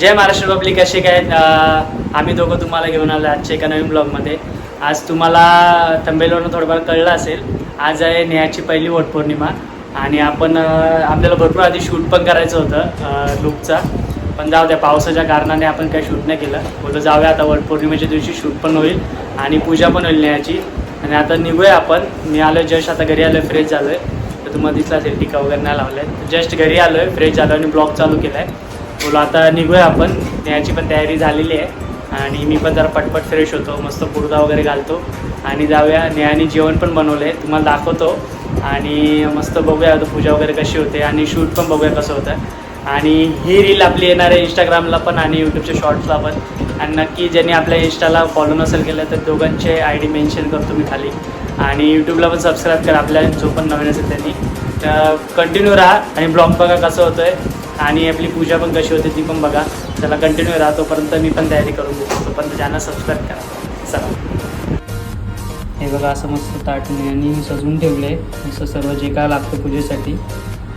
जय Maharashtra public असे काय आम्ही दोघं तुम्हाला घेऊन आलो आजच्या एका नवीन ब्लॉगमध्ये. आज तुम्हाला तंबेलवरून थोडंफार कळलं असेल आज आहे नेहाची पहिली वटपौर्णिमा आणि आपण आपल्याला भरपूर आधी शूट पण करायचं होतं लुकचा पण जाऊ द्या पावसाच्या कारणाने आपण काही शूट नाही केलं. बोलतो जाऊया आता वटपौर्णिमेच्या दिवशी शूट पण होईल आणि पूजा पण होईल नेहाची. आणि आता निघूया आपण. मी आलो जस्ट आता घरी आलो फ्रेश झालो आहे तर तुम्हाला दिसला असेल टीका वगैरे नाही लावलं आहे जस्ट घरी आलो आहे फ्रेश झालो आणि ब्लॉग चालू केला आहे बोलो आता निघूया आपण. न्यायची पण तयारी झालेली आहे. आणि मी पण जरा पटपट फ्रेश होतो. मस्त कुर्ता वगैरे घालतो. आणि जाऊया. न्यायाने जेवण पण बनवलं आहे तुम्हाला दाखवतो. आणि मस्त बघूया आता पूजा वगैरे कशी होते. आणि शूट पण बघूया कसं होतं. आणि ही रील आपली येणार आहे इंस्टाग्रामला पण आणि यूट्यूबच्या शॉर्ट्सला पण. आणि नक्की ज्यांनी आपल्या इंस्टाला फॉलो नसेल केलं तर दोघांचे आय डी मेन्शन करतो मी खाली. आणि यूट्यूबला पण सबस्क्राईब करा आपल्या जो पण नवीन असेल त्यांनी. तर कंटिन्यू राहा आणि ब्लॉग बघा कसं होतं आहे आणि आपली पूजा पण कशी होते ती पण बघा. त्याला कंटिन्यू राहा तोपर्यंत मी पण तयारी करून घेतो. तोपर्यंत ज्यांना सबस्क्राईब करा. चला. हे बघा असं मस्त ताटणे आणि सजवून ठेवलं आहे असं सर्व जे काय लागतं पूजेसाठी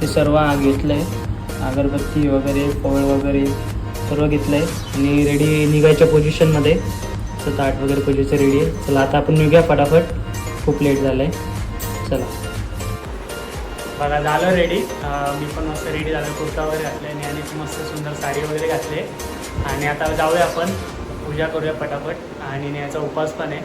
ते सर्व घेतलं आहे अगरबत्ती वगैरे पवळ वगैरे सर्व घेतलं आहे आणि रेडी निघायच्या पोझिशनमध्ये असं ताट वगैरे पूजेचं रेडी आहे. चला आता आपण निघूया फटाफट. खूप लेट झालं आहे चला. बघा झालं रेडी मी पण मस्त रेडी झालं. कुर्ता वगैरे घातले आणि आणि मस्त सुंदर साडी वगैरे घातली. आणि आता जाऊया आपण. पूजा करूया पटापट. आणि याचा उपास पण आहे.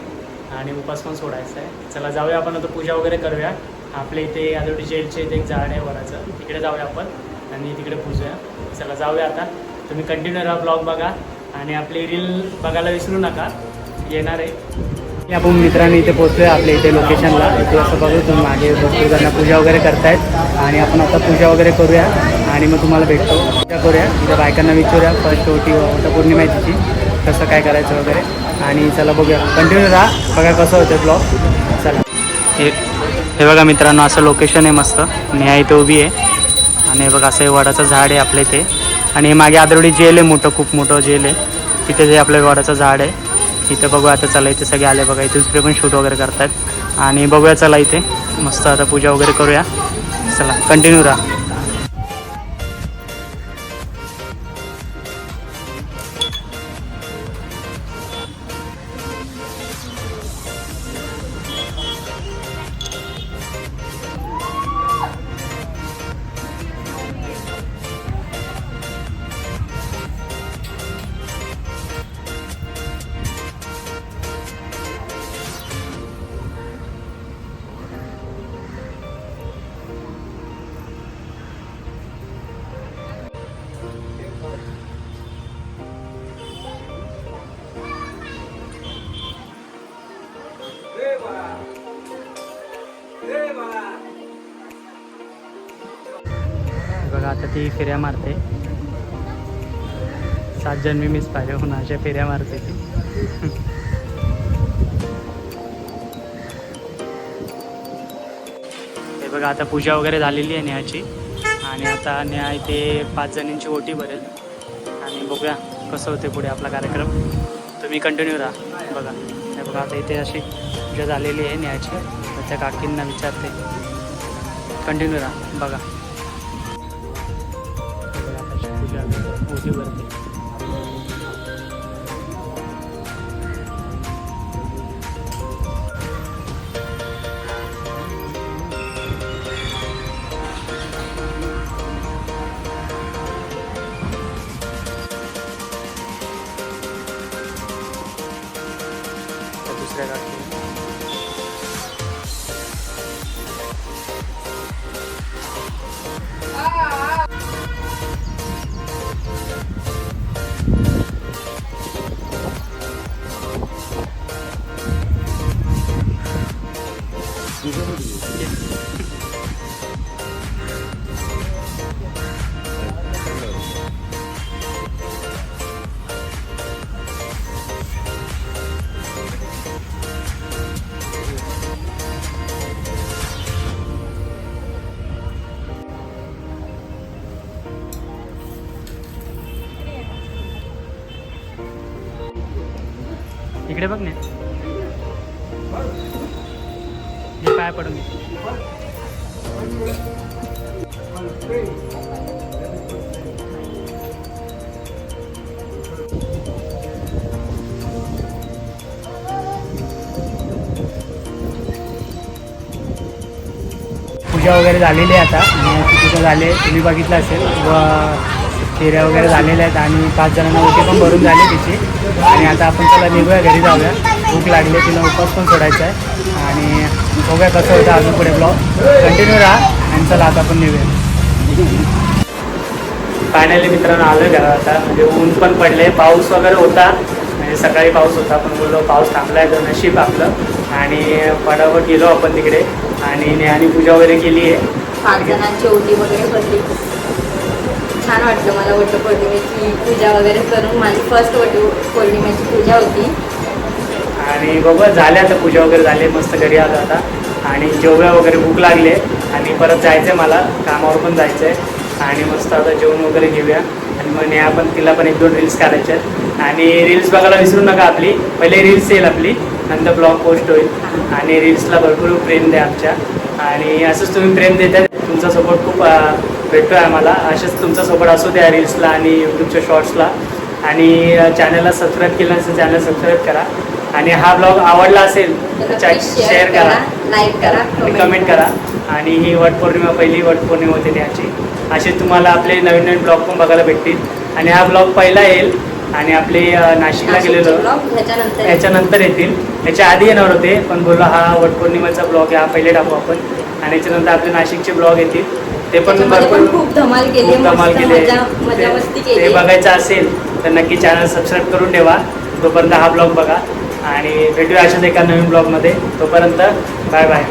आणि उपास पण सोडायचा आहे. चला जाऊया आपण आता पूजा वगैरे करूया. आपल्या इथे आदोडी जेलचे इथे एक झाड आहे वराचं. तिकडे जाऊया आपण आणि तिकडे पूजूया. चला जाऊया आता. तुम्ही कंटिन्यू राहा ब्लॉग बघा. आणि आपली रील बघायला विसरू नका. येणार आहे. आपण मित्रांनी इथे पोहोचलोय आपल्या इथे लोकेशनला इथे असं बघू तुम्ही मागे भरपूर जण पूजा वगैरे करतायत. आणि आपण आता पूजा वगैरे करूया आणि मग तुम्हाला भेटतो. पूजा करूया. तिथे बायकांना विचारूया फर्स्ट ओटी वोटा पौर्णिमा तिची कसं काय करायचं वगैरे. आणि चला बघूया. कंटिन्यू राहा. बघा कसं होतं ब्लॉग चला. हे हे बघा मित्रांनो असं लोकेशन आहे मस्त. नेहा इथे उभी आहे. आणि हे बघा असं हे वडाचं झाड आहे आपल्या इथे. आणि हे मागे आदरवडी जेल आहे मोठं खूप मोठं जेल आहे. तिथे जे आपल्या वडाचं झाड आहे. इथं बघूया आता चला इथे सगळे आले बघा. इथे दुसरे पण शूट वगैरे करतात. आणि बघूया चला इथे. मस्त आता पूजा वगैरे करूया. चला कंटिन्यू राहा. बघा आता ती फेऱ्या मारते. सात जन्मी मीच पाहिजे होऊन अशा फेऱ्या मारते ती. हे बघा आता पूजा वगैरे झालेली आहे नेहाची. आणि आता न्या इथे पाच जणींची ओटी भरेल. आणि बघूया कसं होते पुढे आपला कार्यक्रम. तुम्ही कंटिन्यू राहा. बघा. तर आता इथे अशी पूजा झालेली आहे न्यायची. तर त्या काकींना विचारते. कंटिन्यू राहा बघा. पूजा होती वरती त्या इकडे बघ ना. पाय पडून पूजा वगैरे झालेली आहे आता. तिथं झाले तुम्ही बघितलं असेल. व फेऱ्या वगैरे झालेल्या आहेत आणि पाच जणांना ओके पण भरून झाले तिची. आणि आता आपण चला निघूया घरी जाऊया. भूक लागली तिला उपवास पण सोडायचा आहे. आणि बघूया कसं होतं अजून पुढे ब्लॉग कंटिन्यू राहा आणि चला आता आपण निघूया. फायनली मित्रांनो आलो घरा आता. म्हणजे ऊन पण पडले. पाऊस वगैरे होता. म्हणजे सकाळी पाऊस होता. पण बोललो पाऊस थांबला आहे तर नशीब आपलं. आणि पडावर गेलो आपण तिकडे. आणि नेहानी पूजा वगैरे केली आहे. वगैरे छान वाटलं मला वटपौर्णिमेची पूजा वगैरे करून. माझी फर्स्ट वट पौर्णिमेची पूजा होती. आणि बघा झाले आता पूजा वगैरे झाली मस्त घरी आलो आता. आणि जेवढ्या वगैरे भूक लागले आणि परत जायचं आहे मला कामावर पण जायचं आहे आणि मस्त आता जेवण वगैरे घेऊया. आणि मग न्या पण तिला पण एक दोन रील्स काढायचे आहेत. आणि रील्स बघायला विसरू नका आपली. पहिले रील्स येईल आपली नंतर ब्लॉग पोस्ट होईल. आणि रील्सला भरपूर प्रेम द्या आमच्या. आणि असंच तुम्ही प्रेम देताय. तुमचा सपोर्ट खूप भेटतोय आम्हाला. असेच तुमचा सपोर्ट असू द्या रील्सला आणि यूट्यूबच्या शॉर्ट्सला आणि चॅनलला सबस्क्राईब केलं नसेल चॅनल सबस्क्राईब करा. आणि हा ब्लॉग आवडला असेल शेअर करा. लाईक करा आणि कमेंट करा. आणि ही वटपौर्णिमा पहिली वटपौर्णिमा होती त्याची. असे तुम्हाला आपले नवीन नवीन ब्लॉग पण बघायला भेटतील. आणि हा ब्लॉग पहिला येईल. आणि आपले नाशिकला गेलेलो. याच्यानंतर येतील. याच्या आधी येणार होते पण बोललो हा वटपौर्णिमेचा ब्लॉग आहे हा पहिले टाकू आपण. आणि याच्यानंतर आपले नाशिकचे ब्लॉग येतील. ते पण भरपूर खूप धमाल केली धमाल केले. ते- बघायचं असेल तर नक्की चॅनल सबस्क्राईब करून ठेवा. तोपर्यंत हा ब्लॉग बघा. आणि भेटूया अशाच एका नवीन ब्लॉगमध्ये. तोपर्यंत बाय बाय.